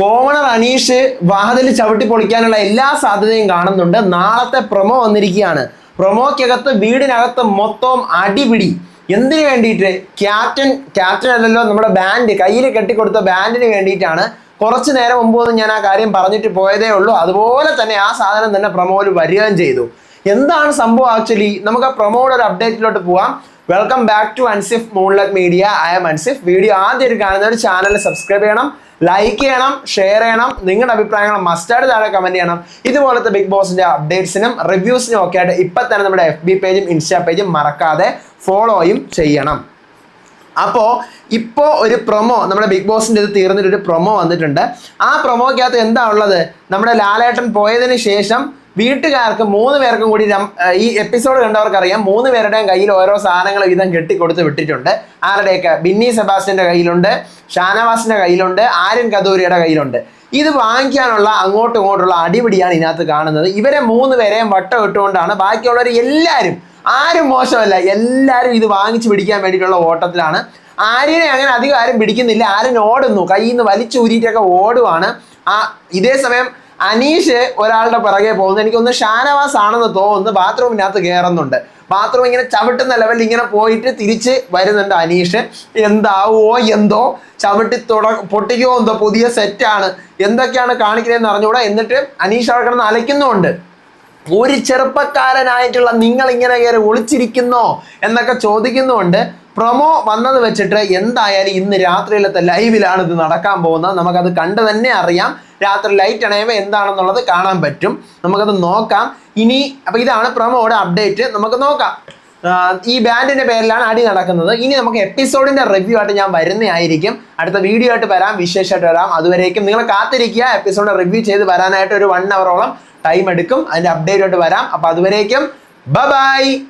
Commoner Aneesh വാതിൽ ചവിട്ടി പൊളിക്കാനുള്ള എല്ലാ സാധ്യതയും കാണുന്നുണ്ട്. നാളത്തെ പ്രൊമോ വന്നിരിക്കുകയാണ്. പ്രൊമോക്കകത്ത് വീടിനകത്ത് മൊത്തം അടിപിടി. എന്തിനു വേണ്ടിയിട്ട്? ക്യാപ്റ്റൻ ക്യാപ്റ്റൻ അല്ലല്ലോ നമ്മുടെ ബാൻഡ്. കയ്യിൽ കെട്ടിക്കൊടുത്ത ബാൻഡിന് വേണ്ടിയിട്ടാണ്. കുറച്ച് നേരം മുമ്പ് ഞാൻ ആ കാര്യം പറഞ്ഞിട്ട് പോയതേ ഉള്ളൂ. അതുപോലെ തന്നെ ആ സാധനം തന്നെ പ്രൊമോയിൽ വരികയും ചെയ്തു. എന്താണ് സംഭവം ആക്ച്വലി നമുക്ക് ആ പ്രൊമോയുടെ ഒരു അപ്ഡേറ്റിലോട്ട് പോവാം. Welcome back to Ansif moonlet media I'm Ansif video ആദ്യമായിട്ട് കാണുന്ന ഒരു ചാനൽ സബ്സ്ക്രൈബ് ചെയ്യണം. ലൈക്ക് ചെയ്യണം ഷെയർ ചെയ്യണം നിങ്ങളുടെ അഭിപ്രായങ്ങൾ മസ്റ്റായിട്ട് താഴെ കമന്റ് ചെയ്യണം. ഇതുപോലത്തെ ബിഗ് ബോസിന്റെ അപ്ഡേറ്റ്സിനും റിവ്യൂസിനും ഒക്കെ ആയിട്ട് ഇപ്പം തന്നെ നമ്മുടെ എഫ് ബി പേജും ഇൻസ്റ്റാ പേജും മറക്കാതെ ഫോളോയും ചെയ്യണം. അപ്പോൾ ഇപ്പോൾ ഒരു പ്രൊമോ നമ്മുടെ ബിഗ് ബോസിന്റെ ഇത് തീർന്നിട്ടൊരു പ്രൊമോ വന്നിട്ടുണ്ട്. ആ പ്രൊമോക്കകത്ത് എന്താ ഉള്ളത്? നമ്മുടെ ലാലേട്ടൻ പോയതിന് ശേഷം വീട്ടുകാർക്ക് മൂന്ന് പേർക്കും കൂടി ഈ എപ്പിസോഡ് കണ്ടവർക്കറിയാം. മൂന്ന് പേരുടെയും കയ്യിൽ ഓരോ സാധനങ്ങൾ വീതം കെട്ടിക്കൊടുത്ത് വിട്ടിട്ടുണ്ട്. ആരുടെയൊക്കെ? ബിന്നി സെബാസ്റ്റിന്റെ കയ്യിലുണ്ട് ഷാനവാസിന്റെ കയ്യിലുണ്ട് ആര്യൻ കദൂരിയുടെ കയ്യിലുണ്ട്. ഇത് വാങ്ങിക്കാനുള്ള അങ്ങോട്ടും ഇങ്ങോട്ടുള്ള അടിപിടിയാണ് ഇതിനകത്ത് കാണുന്നത്. ഇവരെ മൂന്ന് പേരെയും വട്ടം ഇട്ടുകൊണ്ടാണ് ബാക്കിയുള്ളവർ എല്ലാവരും ആരും മോശമല്ല എല്ലാവരും ഇത് വാങ്ങിച്ച് പിടിക്കാൻ വേണ്ടിയിട്ടുള്ള ഓട്ടത്തിലാണ്. ആര്യനെ അങ്ങനെ അധികം ആരും പിടിക്കുന്നില്ല. ആര്യൻ ഓടുന്നു കയ്യിൽ നിന്ന് വലിച്ചൂരിയിട്ടൊക്കെ ഓടുവാണ്. ആ ഇതേ സമയം അനീഷ് ഒരാളുടെ പിറകെ പോകുന്നു. എനിക്കൊന്ന് ഷാനവാസ് ആണെന്ന് തോന്നുന്നു. ബാത്റൂമിനകത്ത് കയറുന്നുണ്ട് ബാത്റൂം ഇങ്ങനെ ചവിട്ടുന്ന ലെവലിൽ ഇങ്ങനെ പോയിട്ട് തിരിച്ച് വരുന്നുണ്ട് അനീഷ്. എന്താവോ എന്തോ ചവിട്ടി തുട പൊട്ടിക്കോ എന്തോ പുതിയ സെറ്റാണ് എന്തൊക്കെയാണ് കാണിക്കുന്നതെന്ന് അറിഞ്ഞുകൂടാ. എന്നിട്ട് അനീഷ് അവിടെ കിടന്ന് അലയ്ക്കുന്നുമുണ്ട്. ഒരു ചെറുപ്പക്കാരനായിട്ടുള്ള നിങ്ങൾ ഇങ്ങനെ കയറി ഒളിച്ചിരിക്കുന്നോ എന്നൊക്കെ ചോദിക്കുന്നുണ്ട്. പ്രൊമോ വന്നത് വെച്ചിട്ട് എന്തായാലും ഇന്ന് രാത്രിയിലത്തെ ലൈവിലാണ് ഇത് നടക്കാൻ പോകുന്നത്. നമുക്കത് കണ്ട് തന്നെ അറിയാം. രാത്രി ലൈറ്റ് അണയുമ്പോൾ എന്താണെന്നുള്ളത് കാണാൻ പറ്റും. നമുക്കത് നോക്കാം. ഇനി അപ്പോൾ ഇതാണ് പ്രൊമോയുടെ അപ്ഡേറ്റ് നമുക്ക് നോക്കാം. ഈ ബാൻഡിന്റെ പേരിലാണ് അടി നടക്കുന്നത്. ഇനി നമുക്ക് എപ്പിസോഡിന്റെ റിവ്യൂ ആയിട്ട് ഞാൻ വരുന്നതായിരിക്കും. അടുത്ത വീഡിയോ ആയിട്ട് വരാം വിശേഷമായിട്ട് വരാം. അതുവരേക്കും നിങ്ങൾ കാത്തിരിക്കുക. എപ്പിസോഡ് റിവ്യൂ ചെയ്ത് വരാനായിട്ട് ഒരു വൺ അവറോളം ടൈം എടുക്കും. അതിന്റെ അപ്ഡേറ്റ് ആയിട്ട് വരാം. അപ്പൊ അതുവരേക്കും ബൈ